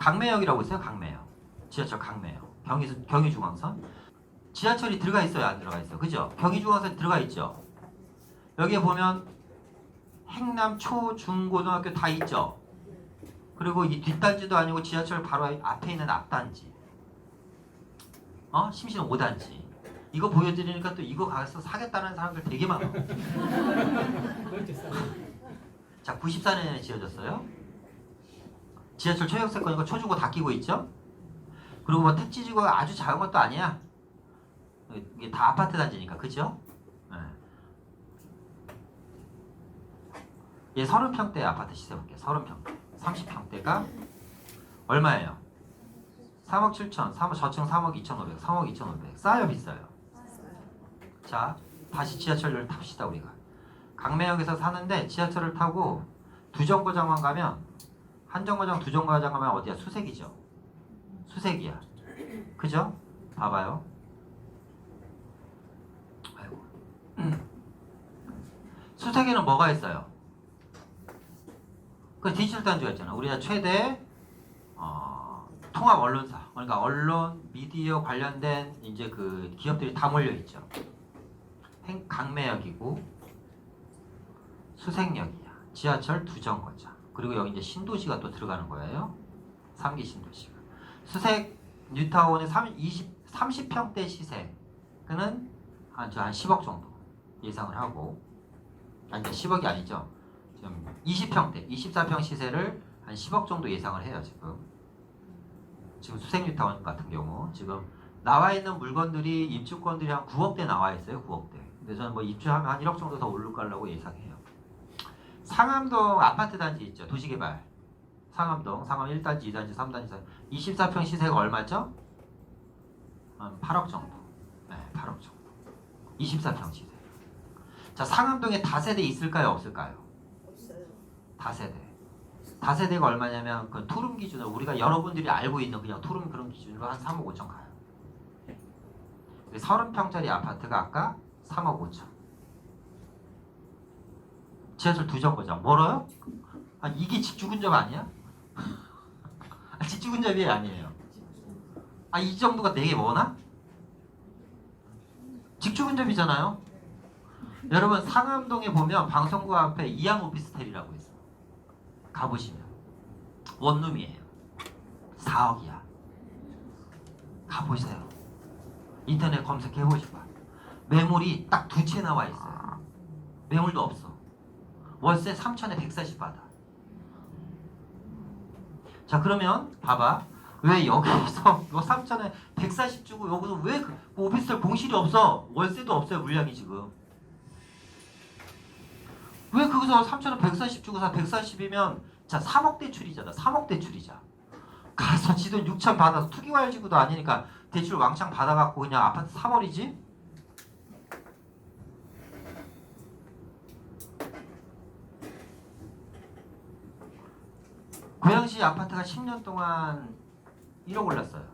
강매역이라고 있어요. 강매역. 지하철 강매역. 경의 경의 중앙선. 지하철이 들어가 있어요. 안 들어가 있어요. 그죠? 경의 중앙선 들어가 있죠. 여기에 보면 행남 초, 중, 고등학교 다 있죠. 그리고 이 뒷단지도 아니고 지하철 바로 앞에 있는 앞단지. 어? 심시는 5단지. 이거 보여드리니까 또 이거 가서 사겠다는 사람들 되게 많아. 그렇게 싸. 자, 94년에 지어졌어요. 지하철 초역세권이고 초중고 다 끼고 있죠. 그리고 뭐 택지지구가 아주 작은 것도 아니야. 이게 다 아파트 단지니까, 그죠? 네. 얘 30평대 아파트 시세 볼게요. 30평대. 30평대가 얼마예요? 3억 7천, 3억 저층 3억 2천5백, 3억 2천5백. 싸요, 비싸요? 자, 다시 지하철을 탑시다 우리가. 강매역에서 사는데 지하철을 타고 두 정거장만 가면 한 정거장 두 정거장 가면 어디야? 수색이죠. 수색이야. 그죠? 봐봐요. 아이고. 수색에는 뭐가 있어요? 그 디지털 단지가 있잖아. 우리가 최대 어, 통합 언론사, 그러니까 언론, 미디어 관련된 이제 그 기업들이 다 몰려 있죠. 행- 강매역이고 수색역이야. 지하철 두 정거장. 그리고 여기 이제 신도시가 또 들어가는 거예요. 3기 신도시가. 수색 뉴타운의 3, 20, 30평대 시세는 한, 저한 10억 정도 예상을 하고 아니 10억이 아니죠. 지금 20평대, 24평 시세를 한 10억 정도 예상을 해요, 지금. 지금 수색 뉴타운 같은 경우 지금 나와 있는 물건들이 입주권들이 한 9억대 나와 있어요, 9억대. 근데 저는 뭐 입주하면 한 1억 정도 더 오를 거라고 예상해요. 상암동 아파트 단지 있죠. 도시개발. 상암동, 상암 1단지, 2단지, 3단지, 4단지. 24평 시세가 얼마죠? 한 8억 정도. 네, 8억 정도. 24평 시세. 자, 상암동에 다세대 있을까요? 없을까요? 없어요. 다세대. 다세대가 얼마냐면 그 투룸 기준으로 우리가 여러분들이 알고 있는 그냥 투룸 그런 기준으로 한 3억 5천 가요. 30평짜리 아파트가 아까 3억 5천. 지하철 두 정거장 멀어요? 아 이게 직주근접 아니야? 아, 직주근접이 아니에요. 아 이 정도가 되게 뭐나? 직주근접이잖아요. 여러분 상암동에 보면 방송국 앞에 이양 오피스텔이라고 있어. 가보시면 원룸이에요. 4억이야. 가보세요. 인터넷 검색해 보시봐. 매물이 딱 두 채 나와 있어요. 매물도 없어. 월세 3천에 140 받아. 자 그러면 봐봐. 왜 여기서 너 3천에 140 주고 여기서 왜 그, 오피스텔 공실이 없어? 월세도 없어요 물량이 지금. 왜 거기서 3천원 140 주고 사 140이면 자 3억 대출이잖아 3억 대출이자 가서 지돈 6천 받아서 투기과열지구도 아니니까 대출 왕창 받아갖고 그냥 아파트 사버리지 고양시 아파트가 10년 동안 1억 올랐어요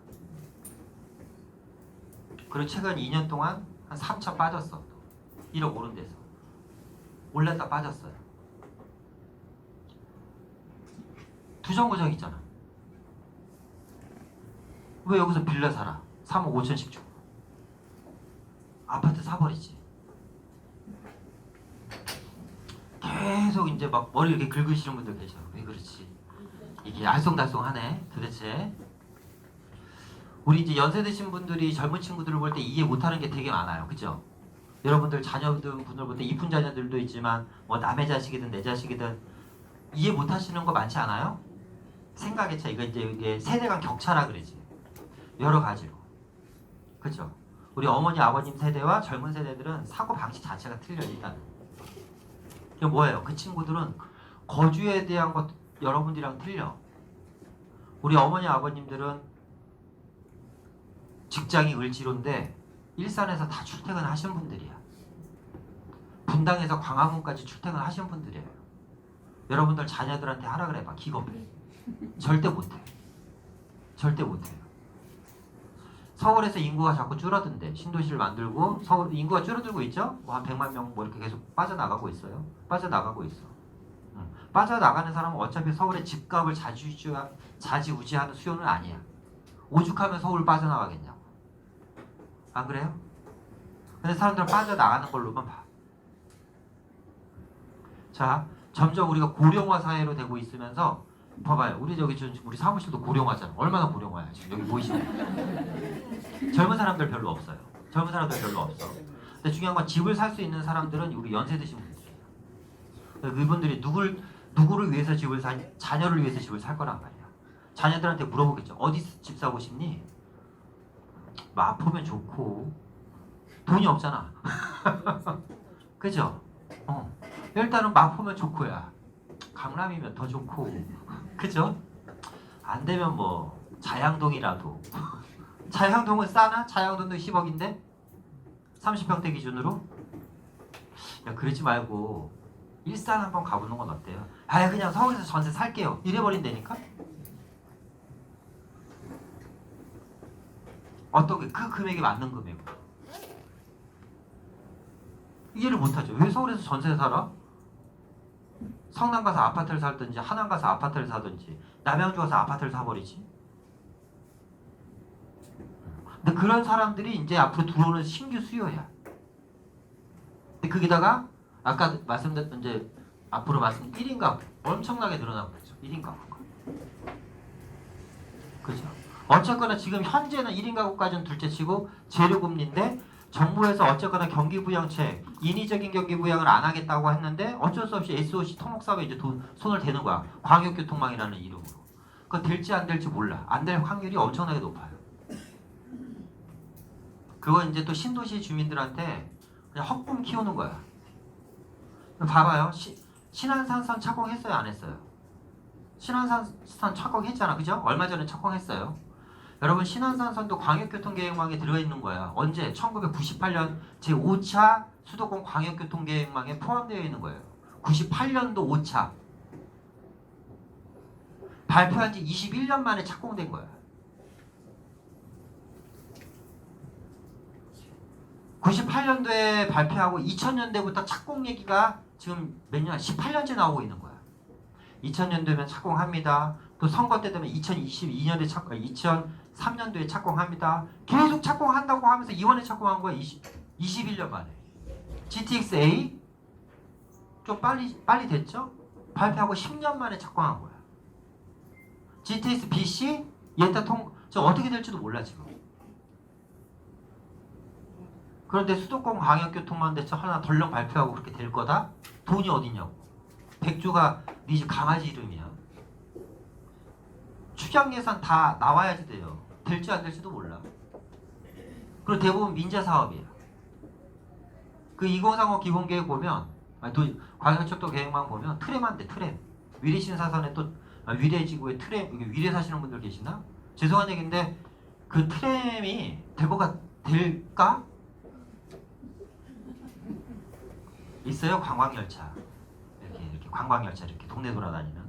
그리고 최근 2년 동안 한 3천 빠졌어 또 1억 오른 데서 올랐다 빠졌어요. 두 정거장 있잖아. 왜 여기서 빌라 살아? 3억 5천씩 주고. 아파트 사버리지. 계속 이제 막 머리 이렇게 긁으시는 분들 계셔. 왜 그렇지? 이게 알쏭달쏭하네 도대체. 우리 이제 연세 드신 분들이 젊은 친구들을 볼 때 이해 못하는 게 되게 많아요. 그죠? 여러분들 자녀들 분들 볼 때 이쁜 자녀들도 있지만 뭐 남의 자식이든 내 자식이든 이해 못 하시는 거 많지 않아요? 생각의 차 이거 이제 이게 세대 간 격차라 그러지 여러 가지로 그죠? 우리 어머니 아버님 세대와 젊은 세대들은 사고 방식 자체가 틀려 일단 이게 뭐예요? 그 친구들은 거주에 대한 것 여러분들이랑 틀려 우리 어머니 아버님들은 직장이 을지로인데 일산에서 다 출퇴근 하신 분들이야. 분당에서 광화문까지 출퇴근 하신 분들이에요. 여러분들 자녀들한테 하라 그래봐. 기겁해. 절대 못해. 절대 못해요. 서울에서 인구가 자꾸 줄어든대. 신도시를 만들고 서울 인구가 줄어들고 있죠? 뭐 한 100만 명 뭐 이렇게 계속 빠져나가고 있어요. 빠져나가고 있어. 응. 빠져나가는 사람은 어차피 서울의 집값을 자지우지하는 수요는 아니야. 오죽하면 서울 빠져나가겠냐고. 안 그래요? 근데 사람들은 빠져나가는 걸로만 봐. 자, 점점 우리가 고령화 사회로 되고 있으면서 봐봐요. 우리 저기 저 우리 사무실도 고령화잖아. 얼마나 고령화야 지금 여기 보이시네. 젊은 사람들 별로 없어요. 젊은 사람들 별로 없어. 근데 중요한 건 집을 살 수 있는 사람들은 우리 연세 드신 분들이에요. 그러니까 그분들이 누굴 누구를 위해서 집을 사 자녀를 위해서 집을 살 거란 말이야. 자녀들한테 물어보겠죠. 어디 집 사고 싶니? 뭐 아프면 좋고 돈이 없잖아. 그죠? 어. 일단은 마포면 좋고야. 강남이면 더 좋고. 그죠? 안 되면 뭐 자양동이라도. 자양동은 싸나? 자양동도 10억인데? 30평대 기준으로? 야 그러지 말고 일산 한번 가보는 건 어때요? 아 그냥 서울에서 전세 살게요. 이래버린다니까? 어떤 게그 금액에 맞는 금액으로 이해를 못하죠. 왜 서울에서 전세 살아? 성남 가서 아파트를 살든지 하남 가서 아파트를 사든지 남양주 가서 아파트를 사버리지. 근데 그런 사람들이 이제 앞으로 들어오는 신규 수요야. 근데 거기다가 아까 말씀드렸던 이제 앞으로 말씀 1인 가구 엄청나게 늘어나고 있죠. 1인 가구가. 그죠? 어쨌거나 지금 현재는 1인 가구까지는 둘째 치고 재료 금리인데 정부에서 어쨌거나 경기 부양책 인위적인 경기 부양을 안 하겠다고 했는데 어쩔 수 없이 SOC 토목 사업에 이제 돈, 손을 대는 거야. 광역교통망이라는 이름으로. 그거 될지 안 될지 몰라. 안 될 확률이 엄청나게 높아요. 그거 이제 또 신도시 주민들한테 그냥 헛꿈 키우는 거야. 봐봐요. 시, 신안산선 착공했어요, 안 했어요? 신안산선 착공했잖아, 그죠? 얼마 전에 착공했어요. 여러분 신안산선도 광역교통계획망에 들어 있는 거야. 언제? 1998년 제 5차 수도권 광역교통계획망에 포함되어 있는 거예요. 98년도 5차. 발표한 지 21년 만에 착공된 거야. 98년도에 발표하고 2000년대부터 착공 얘기가 지금 몇 년? 18년째 나오고 있는 거야. 2000년도면 착공합니다. 또 선거 때 되면 2022년에 착공, 2003년도에 착공합니다. 계속 착공한다고 하면서 이번에 착공한 거야. 20, 21년 만에. GTX-A 좀 빨리 빨리 됐죠? 발표하고 10년 만에 착공한 거야. GTX BC 얘다 통, 저 어떻게 될지도 몰라 지금. 그런데 수도권 광역교통만 대체 하나 덜렁 발표하고 그렇게 될 거다? 돈이 어디냐고. 백조가 네 집 강아지 이름이야. 추경 예산 다 나와야지 돼요. 될지 안 될지도 몰라. 그리고 대부분 민자 사업이야. 그2035 기본계획 보면 아니, 도, 광역철도 계획만 보면 트램만 돼 트램. 위례 신사선에 또 아, 위례 지구에 트램 위례 사시는 분들 계시나? 죄송한 얘기인데 그 트램이 대거가 될까? 있어요? 관광열차. 이렇게 이렇게 관광열차 이렇게 동네 돌아다니는.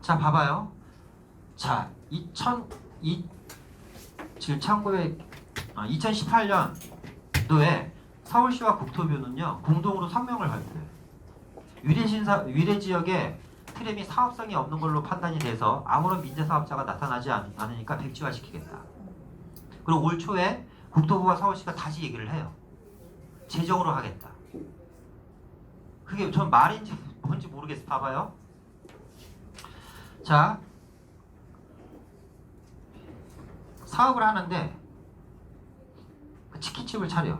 자 봐봐요. 자 2000, 이, 지금 1900, 아, 2018년도에 서울시와 국토부는요 공동으로 성명을 발표해요. 위례 신사 위례 지역에 트램이 사업성이 없는 걸로 판단이 돼서 아무런 민재 사업자가 나타나지 않, 않으니까 백지화시키겠다. 그리고 올 초에 국토부와 서울시가 다시 얘기를 해요. 재정으로 하겠다 그게 전 말인지 뭔지 모르겠어. 봐봐요. 자, 사업을 하는데 그 치킨집을 차려.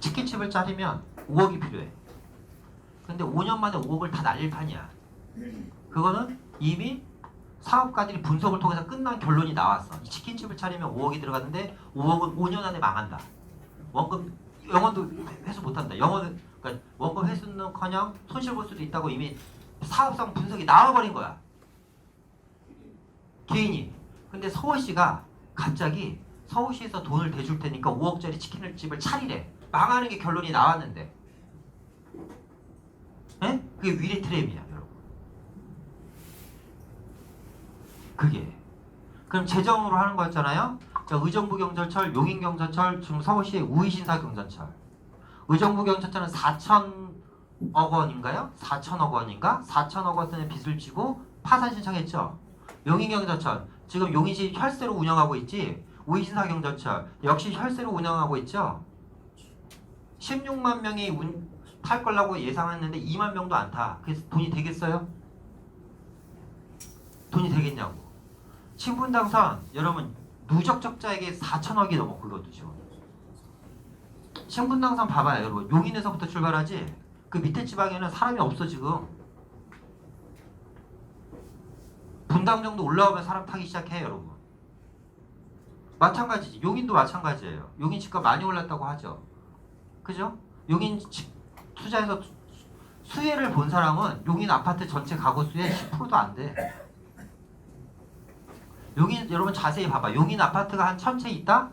치킨집을 차리면 5억이 필요해. 근데 5년 만에 5억을 다 날릴 판이야. 그거는 이미 사업가들이 분석을 통해서 끝난 결론이 나왔어. 이 치킨집을 차리면 5억이 들어갔는데 5억은 5년 안에 망한다. 원금 영원도 회수 못한다. 영원은 그러니까 원금 회수는커녕 손실 볼 수도 있다고 이미 사업성 분석이 나와버린 거야. 개인이. 근데 서울시가 갑자기 서울시에서 돈을 대줄 테니까 5억짜리 치킨을 집을 차리래. 망하는 게 결론이 나왔는데. 에? 그게 위례 트램이야, 여러분. 그게. 그럼 재정으로 하는 거였잖아요. 자, 의정부 경전철, 용인 경전철, 지금 서울시 우이신사 경전철. 의정부 경전철은 4천 원인가요? 4천억 원인가? 4천억 원의 빚을 지고 파산 신청했죠. 용인경전철 지금 용인시 혈세로 운영하고 있지. 우이신사경전철 역시 혈세로 운영하고 있죠. 16만 명이 운, 탈 거라고 예상했는데 2만 명도 안 타. 그래서 돈이 되겠어요? 돈이 되겠냐고. 신분당선 여러분 누적 적자액이 4천억이 넘어 그거도죠. 신분당선 봐봐요. 여러분 용인에서부터 출발하지? 그 밑에 지방에는 사람이 없어 지금. 분당 정도 올라오면 사람 타기 시작해요 여러분. 마찬가지지. 용인도 마찬가지예요. 용인 집값 많이 올랐다고 하죠. 그죠? 용인 집 투자해서 수- 수혜를 본 사람은 용인 아파트 전체 가구 수의 10%도 안돼. 용인 여러분 자세히 봐봐. 용인 아파트가 한 천 채 있다?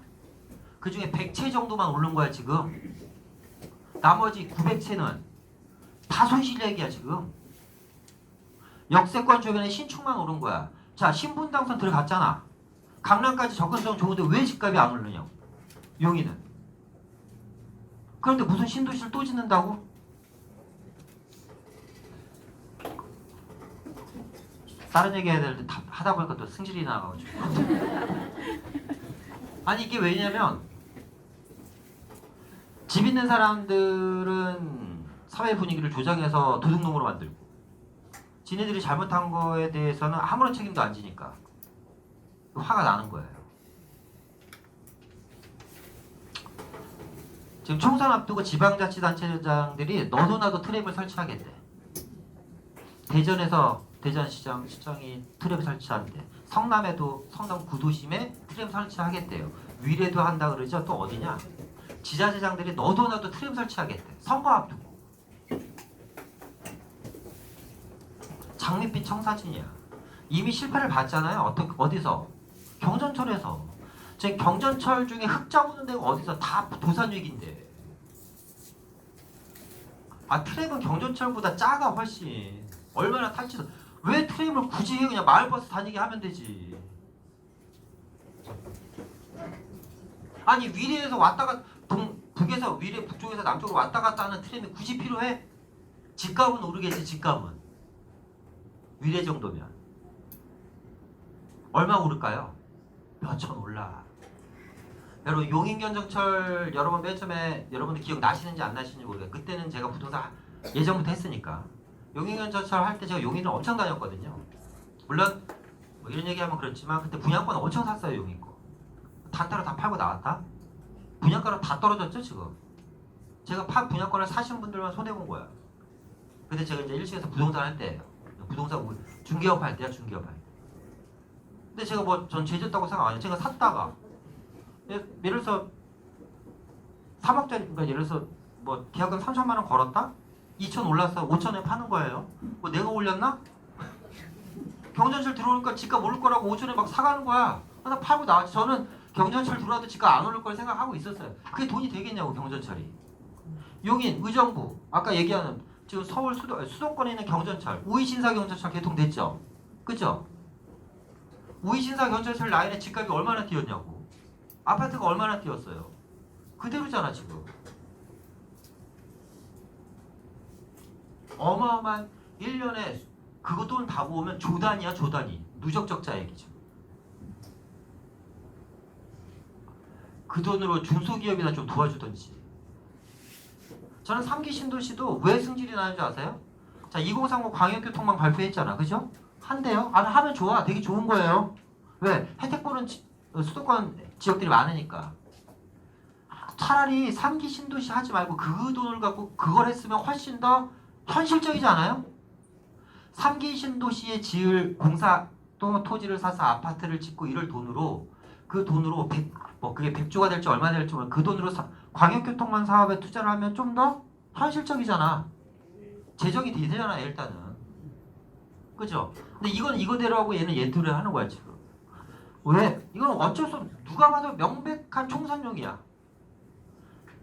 그 중에 100채 정도만 오른 거야 지금. 나머지 900채는 다 손실액이야 지금. 역세권 주변에 신축만 오른 거야. 자 신분 당선 들어갔잖아. 강남까지 접근성 좋은데 왜 집값이 안 오르냐고. 용인은. 그런데 무슨 신도시를 또 짓는다고? 다른 얘기 해야 되는데 다- 하다 보니까 또 승질이 나가지고 아니 이게 왜냐면 집 있는 사람들은 사회 분위기를 조장해서 도둑놈으로 만들고 지네들이 잘못한 거에 대해서는 아무런 책임도 안 지니까 화가 나는 거예요. 지금 총선 앞두고 지방자치단체장들이 너도나도 트랩을 설치하겠대. 대전에서 대전시장 시장이 트랩 설치한대. 성남에도 성남 구도심에 트랩 설치하겠대요. 위례도 한다 그러죠. 또 어디냐? 지자체장들이 너도 나도 트랩 설치하겠대. 선거 앞두고. 장밋빛 청사진이야. 이미 실패를 봤잖아요. 어떻게 어디서? 경전철에서. 지금 경전철 중에 흙 잡는 데가 어디서 다 도산위기인데. 아 트랩은 경전철보다 작아 훨씬. 얼마나 탈지도. 왜 트랩을 굳이 해? 그냥 마을버스 다니게 하면 되지. 아니 위례에서 왔다 갔 동, 북에서 위례 북쪽에서 남쪽으로 왔다 갔다 하는 트램이 굳이 필요해? 집값은 오르겠지 집값은 위례 정도면 얼마 오를까요? 몇천 올라 여러분 용인견정철 여러분 맨 처음에 여러분들 기억 나시는지 안 나시는지 모르겠어요 그때는 제가 부동산 예전부터 했으니까 용인견정철 할 때 제가 용인을 엄청 다녔거든요. 물론 뭐 이런 얘기하면 그렇지만 그때 분양권 엄청 샀어요 용인 거 단타로 다 팔고 나왔다? 분양가는 다 떨어졌죠 지금. 제가 파 분양권을 사신 분들만 손해 본 거야. 근데 제가 이제 1층에서 부동산 할 때예요. 부동산 우- 중개업 할 때야 중개업 할 때. 근데 제가 뭐 전 죄졌다고 생각 안 해요. 제가 샀다가. 예, 예를 들어서 3억짜리 그러니까 예를 들어서 뭐 계약금 3천만 원 걸었다 2천 올랐어 5천에 파는 거예요 뭐 내가 올렸나? 경전철 들어오니까 집값 오를 거라고 5천에 막 사가는 거야 하나 팔고 나왔지 저는 경전철 들어와도 집값 안 오를 걸 생각하고 있었어요. 그게 돈이 되겠냐고 경전철이. 용인, 의정부 아까 얘기하는 지금 서울 수도, 수도권에 있는 경전철 우이신사 경전철 개통됐죠. 그죠? 우이신사 경전철 라인의 집값이 얼마나 뛰었냐고. 아파트가 얼마나 뛰었어요. 그대로잖아 지금. 어마어마한 1년에 그거 돈다 모으면 조단이야 조단이. 누적 적자액이죠. 그 돈으로 중소기업이나 좀 도와주던지. 저는 3기 신도시도 왜 승질이 나는 줄 아세요? 자, 2030 광역교통망 발표했잖아. 그죠? 한대요? 안 하면 좋아. 되게 좋은 거예요. 왜? 혜택 보는 지- 어, 수도권 지역들이 많으니까. 차라리 3기 신도시 하지 말고 그 돈을 갖고 그걸 했으면 훨씬 더 현실적이지 않아요? 3기 신도시에 지을 공사 또는 토지를 사서 아파트를 짓고 이럴 돈으로 그 돈으로 100, 뭐 그게 100조가 될지 얼마 될지 모르 그 돈으로 사- 광역교통망 사업에 투자를 하면 좀 더 현실적이잖아. 재정이 되잖아 일단은. 그죠? 근데 이건 이거대로 하고 얘는 얘대로 하는 거야 지금. 왜? 이건 어쩔 수 없. 누가 봐도 명백한 총선용이야.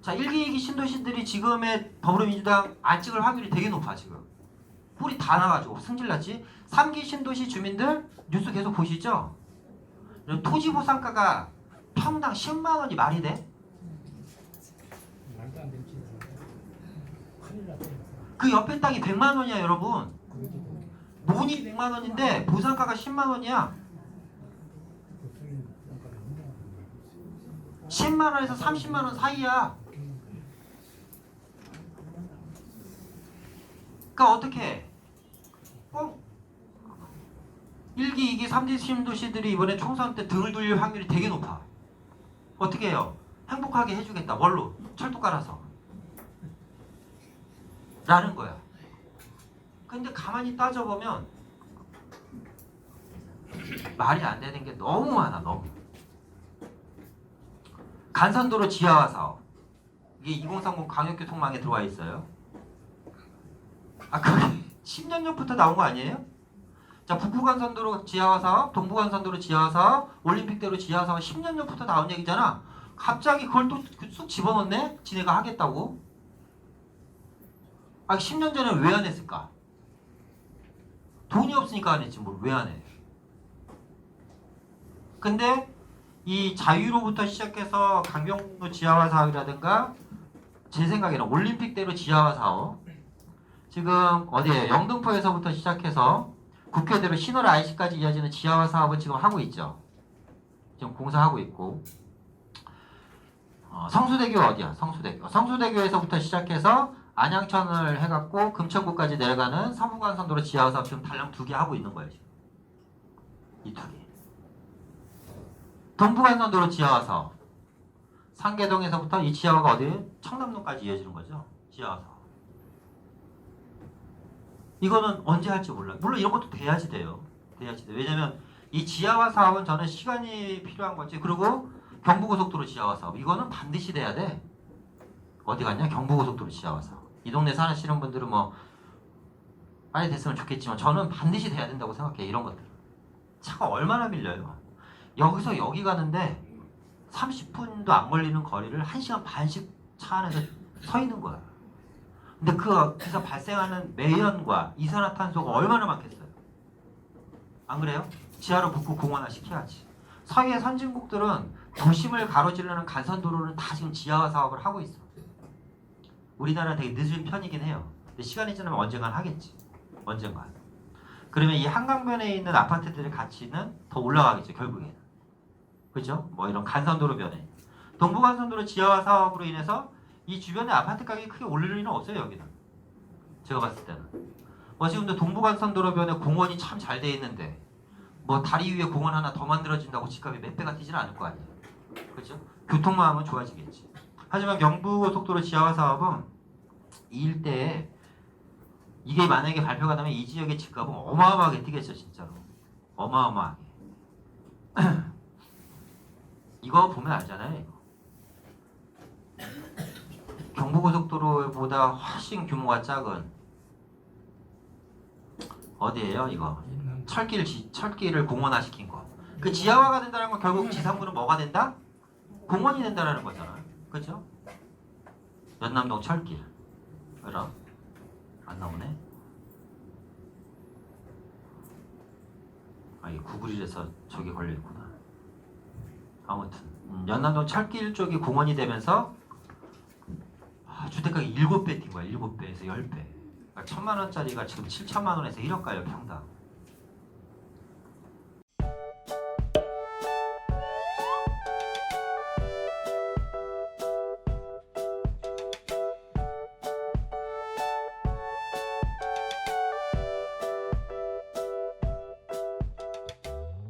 자 1기 2기 신도시들이 지금의 더불어민주당 안 찍을 확률이 되게 높아 지금. 뿔이 다 나가지고 승질났지. 3기 신도시 주민들 뉴스 계속 보시죠? 토지 보상가가 평당 10만 원이 말이 돼? 그 옆에 땅이 100만 원이야 여러분 mon이 100만 원인데 보상가가 10만 원이야 10만 원에서 30만 원 사이야 그러니까 어떻게 어? 1기, 2기, 3기 신도시들이 이번에 총선 때 등을 돌릴 확률이 되게 높아. 어떻게 해요? 행복하게 해주겠다. 뭘로? 철도 깔아서. 라는 거야. 근데 가만히 따져보면 말이 안 되는 게 너무 많아 너무. 간선도로 지하화 사업. 이게 2030 광역교통망에 들어와 있어요 아 그게 10년 전부터 나온 거 아니에요? 자 북부간선도로 지하화 사업, 동부간선도로 지하화 사업, 올림픽대로 지하화 사업 10년 전부터 나온 얘기잖아 갑자기 그걸 또 쑥 집어넣네? 지네가 하겠다고 아 10년 전에 왜 안 했을까? 돈이 없으니까 안 했지 뭘 왜 안 해? 근데 이 자유로부터 시작해서 강경로 지하화 사업이라든가 제 생각에는 올림픽대로 지하화 사업 지금 어디에 영등포에서부터 시작해서 국회대로 신월 IC까지 이어지는 지하화 사업은 지금 하고 있죠. 지금 공사하고 있고 어, 성수대교 어디야? 성수대교. 성수대교에서부터 시작해서 안양천을 해갖고 금천구까지 내려가는 서부간선도로 지하화 사업 지금 달랑 두 개 하고 있는 거예요. 이 두 개. 동부간선도로 지하화 사업. 상계동에서부터 이 지하화가 어디? 청남동까지 이어지는 거죠. 지하화 사업. 이거는 언제 할지 몰라요. 물론 이런 것도 돼야지 돼요. 돼야지 돼요. 왜냐면 이 지하화 사업은 저는 시간이 필요한 거지. 그리고 경부고속도로 지하화 사업. 이거는 반드시 돼야 돼. 어디 갔냐? 경부고속도로 지하화 사업. 이 동네 사시는 분들은 뭐 빨리 됐으면 좋겠지만 저는 반드시 돼야 된다고 생각해요. 이런 것들. 차가 얼마나 밀려요. 여기서 여기 가는데 30분도 안 걸리는 거리를 1시간 반씩 차 안에서 서 있는 거야. 근데 그에서 발생하는 매연과 이산화탄소가 얼마나 많겠어요? 안 그래요? 지하로 붙고 공원화 시켜야지. 서해 선진국들은 도심을 가로지르는 간선도로는 다 지금 지하화 사업을 하고 있어. 우리나라는 되게 늦은 편이긴 해요. 근데 시간이 지나면 언젠간 하겠지. 언젠간. 그러면 이 한강변에 있는 아파트들의 가치는 더 올라가겠죠. 결국에는. 그죠? 뭐 이런 간선도로 변에. 동부간선도로 지하화 사업으로 인해서 이 주변에 아파트 가격이 크게 오를 일은 없어요 여기는. 제가 봤을 때는. 뭐 지금 도 동부간선도로변에 공원이 참 잘 돼 있는데 뭐 다리 위에 공원 하나 더 만들어진다고 집값이 몇 배가 뛰지는 않을 거 아니에요. 그렇죠? 교통만 하면 좋아지겠지. 하지만 경부고속도로 지하화 사업은 이 일대에 이게 만약에 발표가 되면 이 지역의 집값은 어마어마하게 뛰겠죠 진짜로. 어마어마하게. 이거 보면 알잖아요 이거. 경부고속도로보다 훨씬 규모가 작은 어디예요 이거 철길 지, 철길을 공원화 시킨 거. 그 지하화가 된다는 건 결국 지상부는 뭐가 된다? 공원이 된다는 거잖아. 그죠? 연남동 철길. 그럼 안 나오네. 아, 이 구글에서 저기 걸려 있구나. 아무튼 음, 연남동 철길 쪽이 공원이 되면서 아, 주택가격이 7배 뛴 거야. 7배에서 10배. 그러니까 천만 원짜리가 지금 7천만 원에서 1억 가요 평당.